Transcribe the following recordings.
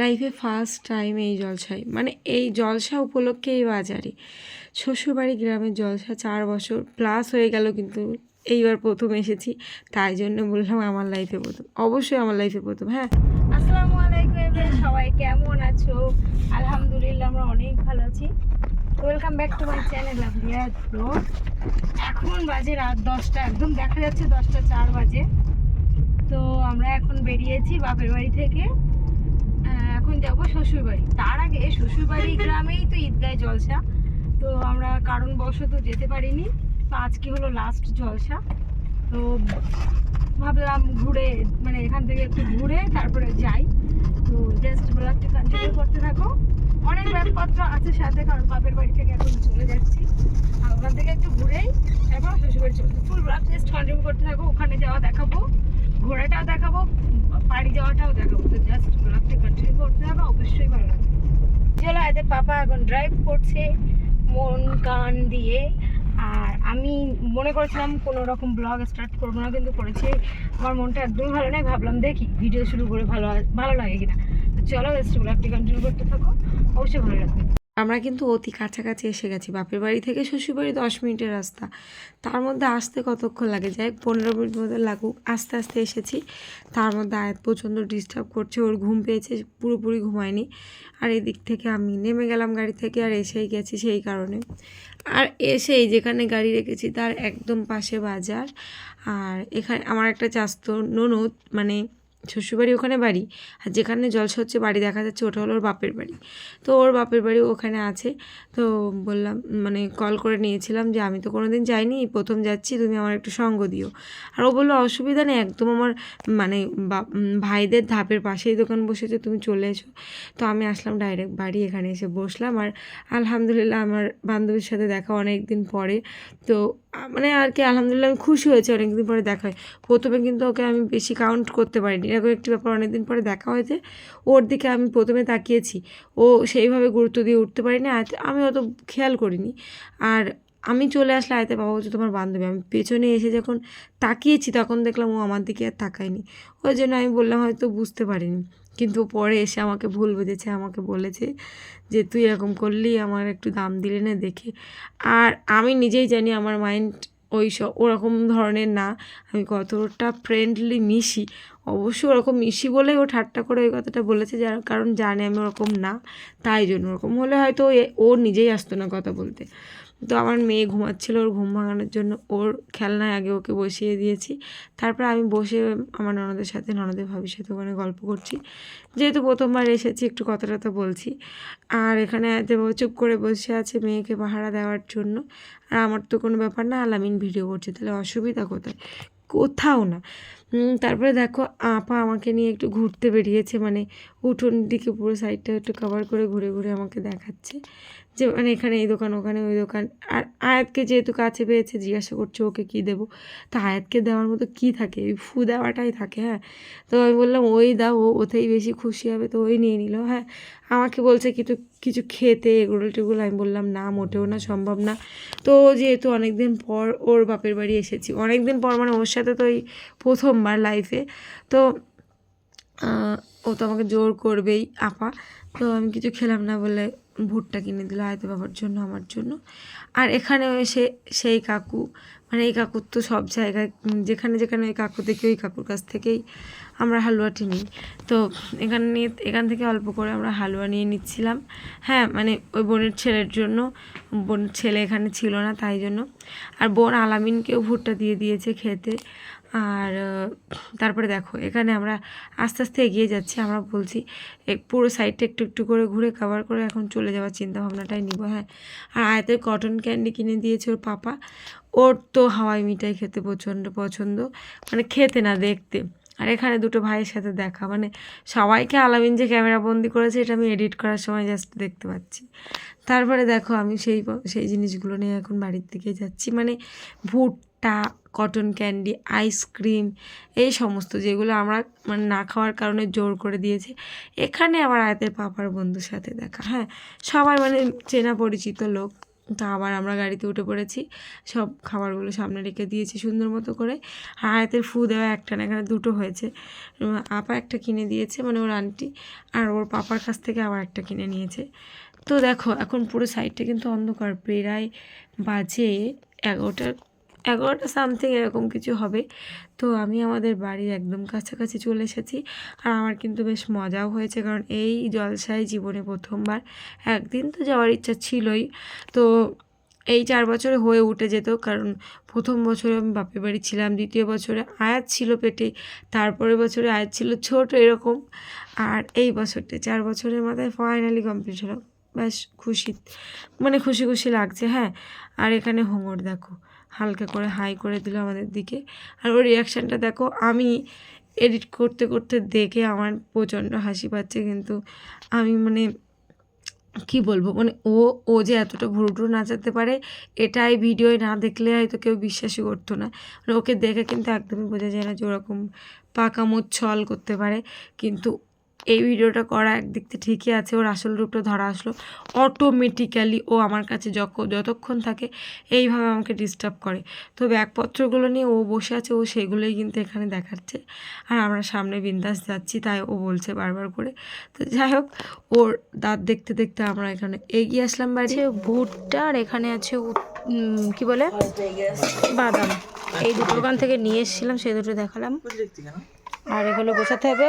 লাইফে first time এই জলসায়। মানে এই জলসা উপলক্ষে এই বাজারে। শ্বশুরবাড়ি গ্রামের জলসা চার বছর প্লাস হয়ে গেল কিন্তু এইবার প্রথম এসেছি। তাই জন্য বললাম আমার লাইফে প্রথম। অবশ্যই আমার লাইফে প্রথম হ্যাঁ। আসসালামু আলাইকুম সবাই কেমন আছো? আলহামদুলিল্লাহ আমরা অনেক ভালো আছি। Welcome back to my channel এখন বাজে রাত দশটা, একদম দেখা যাচ্ছে দশটা চার বাজে। তো আমরা এখন বেরিয়েছি বাপের বাড়ি থেকে। যাব শ্বশুর বাড়ি তার আগে শ্বশুর বাড়ি গ্রামেই তো ঈদগায় জলসা। তো আমরা কারণবশত যেতে পারিনি। তো আজকে হলো লাস্ট জলসা। তো ভাবলাম ঘুরে মানে এখান থেকে একটু ঘুরে তারপরে যাই। তো জাস্ট ব্লগটা কন্টিনিউ করতে থাকো। অনেক ব্যাগপত্র আছে সাথে, কারণ বাপের বাড়ি থেকে এখন চলে যাচ্ছি। আর ওখান থেকে একটু ঘুরেই তারপর শ্বশুরবাড়ি চলছে। ফুল ব্লগ জাস্ট কন্টিনিউ করতে থাকো। ওখানে যাওয়া দেখাবো। ঘোরাটাও দেখাবো। বাড়ি যাওয়াটাও দেখাবো তো জাস্ট ব্লগটা কন্টিনিউ করতে হবে, অবশ্যই ভালো লাগবে। চলো, এদের পাপা এখন ড্রাইভ করছে মন কান দিয়ে। আর আমি মনে করেছিলাম কোনো রকম ব্লগ স্টার্ট করব না, কিন্তু করেছি। আমার মনটা একদমই ভালো নেই, ভাবলাম দেখি ভিডিও শুরু করে ভালো ভালো লাগে কিনা। তো চলো ব্লগটি কন্টিনিউ করতে থাকো, অবশ্যই ভালো লাগবে। আমরা কিন্তু অতি কাছাকাছি এসে গেছি। বাপের বাড়ি থেকে শ্বশুরবাড়ি দশ মিনিটের রাস্তা। তার মধ্যে আসতে কতক্ষণ লাগে? যাই পনেরো মিনিট মধ্যে লাগুক। আস্তে আস্তে এসেছি। তার মধ্যে আয়াত প্রচণ্ড ডিস্টার্ব করছে। ওর ঘুম পেয়েছে, পুরোপুরি ঘুমায়নি। আর এদিক থেকে আমি নেমে গেলাম গাড়ি থেকে আর এসেই গেছি সেই কারণে। আর এসেই যেখানে গাড়ি রেখেছি তার একদম পাশে বাজার। আর এখানে আমার একটা চাস্ত ননদ মানে শ্বশুরবাড়ি ওখানে বাড়ি, আর যেখানে জলসা হচ্ছে বাড়ি দেখা যাচ্ছে ওটা হলো ওর বাপের বাড়ি। তো ওর বাপের বাড়ি ওখানে আছে। তো বললাম মানে কল করে নিয়েছিলাম যে আমি তো কোনো দিন যাইনি, প্রথম যাচ্ছি, তুমি আমার একটু সঙ্গ দিও। আর ও বলল, অসুবিধা নেই, একদম আমার মানে ভাইদের ধাপের পাশেই দোকান বসেছে, তুমি চলে এসো। তো আমি আসলাম ডাইরেক্ট বাড়ি, এখানে এসে বসলাম। আর আলহামদুলিল্লাহ আমার বান্ধবীর সাথে দেখা অনেক দিন পরে। তো মানে আর কি, আলহামদুলিল্লাহ আমি খুশি হয়েছি অনেক দিন পরে দেখা হয়। প্রথমে কিন্তু ওকে আমি বেশি কাউন্ট করতে পারিনি। এরকম একটি ব্যাপার অনেক দিন পরে দেখা হয়েছে। ওর দিকে আমি প্রথমে তাকিয়েছি। ও সেইভাবে গুরুত্ব দিয়ে উঠতে পারিনি। আর আমি অত খেয়াল করিনি। আর আমি চলে আসলে আয়তে বাবা হচ্ছে তোমার বান্ধবী। আমি পেছনে এসে যখন তাকিয়েছি, তখন দেখলাম ও আমার দিকে আর তাকায়নি। ওই জন্য আমি বললাম, হয়তো বুঝতে পারিনি। কিন্তু পরে এসে আমাকে ভুল বুঝেছে, আমাকে বলেছে যে, তুই এরকম করলি, আমার একটু দাম দিলে না দেখে। আর আমি নিজেই জানি আমার মাইন্ড ওই সব ওরকম ধরনের না। আমি কতটা ফ্রেন্ডলি মিশি। অবশ্যই ওরকম মিশি বলেই ও ঠাট্টা করে ওই কথাটা বলেছে, যার কারণ জানে আমি ওরকম না। তাই জন্য ওরকম। হলে হয়তো ও নিজেই আসতো না কথা বলতে। তো আমার মেয়ে ঘুমাচ্ছিল ওর ঘুম ভাঙানোর জন্য। ওর খেলনায় আগে ওকে বসিয়ে দিয়েছি। তারপর আমি বসে আমার ননদের সাথে, ননদের ভাবির সাথে ওখানে গল্প করছি। যেহেতু প্রথমবার এসেছি, একটু কথা টথা বলছি। আর এখানে চুপ করে বসে আছে মেয়েকে পাহারা দেওয়ার জন্য। আর আমার তো কোনো ব্যাপার না আলামিন ভিডিও করছে, তাহলে অসুবিধা কোথায়? কোথাও না। তারপরে দেখো, আপা আমাকে নিয়ে একটু ঘুরতে বেরিয়েছে মানে উঠোন দিকে পুরো সাইডটা একটু কভার করে ঘুরে ঘুরে আমাকে দেখাচ্ছে। যে মানে এখানে এই দোকান, ওখানে ওই দোকান। আর আয়াতকে যেহেতু কাছে পেয়েছে, জিজ্ঞাসা করছে, ওকে কী দেবো? তা আয়াতকে দেওয়ার মতো কী থাকে? ওই ফু দেওয়াটাই থাকে হ্যাঁ। তো আমি বললাম, ওই দাও, ও ওতেই বেশি খুশি হবে, তো ওই নিয়ে নিল। হ্যাঁ আমাকে বলছে কিছু কিছু খেতে, এগুলো টেগুলো। আমি বললাম, না, মোটেও না, সম্ভব না। তো যেহেতু অনেক দিন পর ওর বাপের বাড়ি এসেছি অনেক দিন পর মানে ওর সাথে তো এই প্রথমবার লাইফে তো ও তো আমাকে জোর করবেই, আপা। তো আমি কিছু খেলাম না বলে ভুট্টা কিনে দিল আয়তো বাবার জন্য, আমার জন্য। আর এখানেও এসে সেই কাকু মানে এই কাকুর তো সব জায়গায়, যেখানে যেখানে ওই কাকু দেখি, ওই কাকুর কাছ থেকেই আমরা হালুয়াটি নিই। তো এখানে নিয়ে, এখান থেকে অল্প করে আমরা হালুয়া নিয়ে নিচ্ছিলাম। হ্যাঁ মানে ওই বোনের ছেলের জন্য, বোনের ছেলে এখানে ছিল না, তাই জন্য। আর বোন আলামিনকেও ভুট্টা দিয়ে দিয়েছে খেতে। আর তারপরে দেখো, এখানে আমরা আস্তে আস্তে এগিয়ে যাচ্ছি। আমরা বলছি পুরো সাইডটা একটু একটু করে ঘুরে কভার করে এখন চলে যাওয়ার চিন্তা ভাবনাটাই নিব হ্যাঁ। আর আয়তের কটন ক্যান্ডি কিনে দিয়েছে ওর পাপা। ওর তো হাওয়াই মিঠাই খেতে প্রচণ্ড পছন্দ মানে খেতে না দেখতে। আর এখানে দুটো ভাইয়ের সাথে দেখা মানে সবাইকে আলামিন যে ক্যামেরা বন্দি করেছে, এটা আমি এডিট করার সময় জাস্ট দেখতে পাচ্ছি। তারপরে দেখো, আমি সেই সেই জিনিসগুলো নিয়ে এখন বাড়ির দিকে যাচ্ছি। মানে ভুট্টা কটন ক্যান্ডি আইসক্রিম এই সমস্ত যেগুলো আমরা মানে না খাওয়ার কারণে জোর করে দিয়েছে। এখানে আবার আয়াতের পাপার বন্ধুর সাথে দেখা। হ্যাঁ সবাই মানে চেনা পরিচিত লোক। তা আবার আমরা গাড়িতে উঠে পড়েছি। সব খাবারগুলো সামনে রেখে দিয়েছি সুন্দর মতো করে। আর আয়াতের ফু দেওয়া একটা না এখানে দুটো হয়েছে। আপা একটা কিনে দিয়েছে মানে ওর আন্টি। আর ওর পাপার কাছ থেকে আবার একটা কিনে নিয়েছে। তো দেখো, এখন পুরো সাইডটা কিন্তু অন্ধকার। প্রায় বাজে এগারোটা এগারোটা সামথিং এরকম কিছু হবে। তো আমি আমাদের বাড়ির একদম কাছাকাছি চলে এসেছি। আর আমার কিন্তু বেশ মজাও হয়েছে কারণ এই জলসায় জীবনে প্রথমবার। একদিন তো যাওয়ার ইচ্ছা ছিলই। তো এই চার বছরে হয়ে উঠে যেত কারণ প্রথম বছরে আমি বাপের বাড়ি ছিলাম, দ্বিতীয় বছরে আয়াত ছিল পেটে তারপরে বছরে আয়াত ছিল ছোট এরকম। আর এই বছরটা চার বছরের মাথায় ফাইনালি কমপ্লিট হলো। ব্যাস, খুশি। মানে খুশি খুশি লাগছে হ্যাঁ। আর এখানে হোমর, দেখো। হালকা করে হাই করে দিল আমাদের দিকে। আর ওর রিয়াকশানটা দেখো, আমি এডিট করতে করতে দেখে আমার প্রচণ্ড হাসি পাচ্ছে, কিন্তু আমি মানে কি বলব মানে ও ও যে এতটা ভুরুটু নাচাতে পারে, এটাই ভিডিওয় না দেখলে হয়তো কেউ বিশ্বাসই করতো না। মানে ওকে দেখে কিন্তু একদমই বোঝা যায় না যে ওরকম পাকামো ছল করতে পারে। কিন্তু এই ভিডিওটা করা একদিক থেকে ঠিকই আছে ওর আসল রূপটা ধরা আসলো। অটোমেটিক্যালি ও আমার কাছে যখ যতক্ষণ থাকে এইভাবে আমাকে ডিস্টার্ব করে। তো ব্যাগপত্রগুলো নিয়ে ও বসে আছে ও সেগুলোই কিন্তু এখানে দেখাচ্ছে। আর আমরা সামনে বিন্দাস যাচ্ছি তাই ও বলছে বারবার করে। তো যাই হোক ওর দাঁত দেখতে দেখতে আমরা এখানে এগিয়ে আসলাম বাড়ি। ভুট্টা আর এখানে আছে কি বলে? বাদাম। এই দুটো দোকান থেকে নিয়ে এসেছিলাম সেই দুটো দেখালাম। আর এগুলো গোছাতে হবে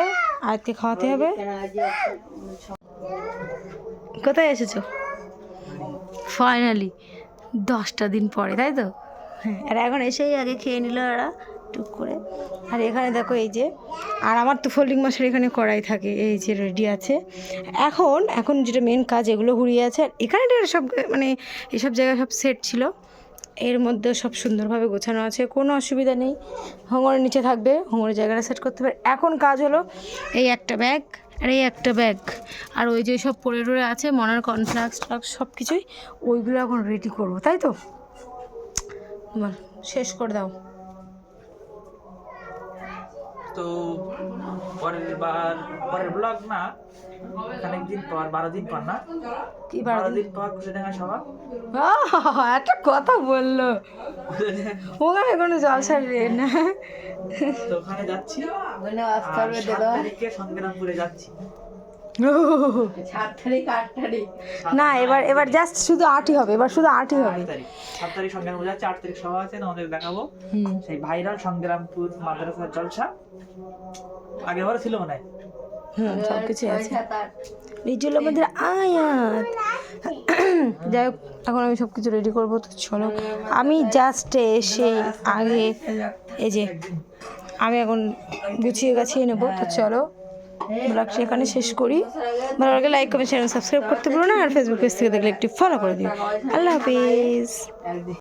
আয়তে খাওয়াতে হবে। কোথায় এসেছ? ফাইনালি দশটা দিন পরে তাই তো? হ্যাঁ আর এখন এসেই আগে খেয়ে নিল ওরা টুক করে। আর এখানে দেখো এই যে আর আমার তো ফোল্ডিং মাসের এখানে কড়াই থাকে এই যে রেডি আছে। এখন এখন যেটা মেন কাজ এগুলো ঘুরিয়ে আছে। আর এখানে সব মানে এসব জায়গায় সব সেট ছিল। এর মধ্যে সব সুন্দরভাবে গোছানো আছে, কোনো অসুবিধা নেই। হোঙরের নিচে থাকবে, হোঙরের জায়গাটা সেট করতে হবে। এখন কাজ হলো এই একটা ব্যাগ আর এই একটা ব্যাগ আর ওই যে সব পড়ে টরে আছে, মনার কর্নফ্লাক্স ট্লাক্স সব কিছুই, ওইগুলো এখন রেডি করব, তাই তো? শেষ করে দাও। তো পরের বার পরের ব্লগ না অনেক দিন পর বারো দিন পর না? কি বারো দিন? পর দেখা সভা? একটা কথা বলল। ওখানে কোনো জলসা রে না। তো ওখানে যাচ্ছি। সংগ্রামপুরে যাচ্ছি। না এবার এবার জাস্ট শুধু আটই হবে এবার শুধু আটই হবে। তারিখ। সাত তারিখ সংগ্রামপুর যাচ্ছি আট তারিখ সভা আছে তোমাদের দেখাবো। সেই ভাইরাল সংগ্রামপুর মাদ্রাসার জলসা। আগের বারে ছিল মনে হয়? হুম সব কিছু আছে। রিজুল আমাদের আয়াত। যাই হোক এখন আমি সব কিছু রেডি করব তো চলো। আমি জাস্ট এসে আগে এই যে আমি এখন গুছিয়ে গাছিয়ে নেব তো চলো। ব্লগটা এখানে শেষ করি। ভালো লাগে লাইক কমেন্ট চ্যানেল সাবস্ক্রাইব করতে ভুলো না। আর ফেসবুক পেজ থেকে দেখলে একটু ফলো করে দিও। আল্লাহ হাফিজ।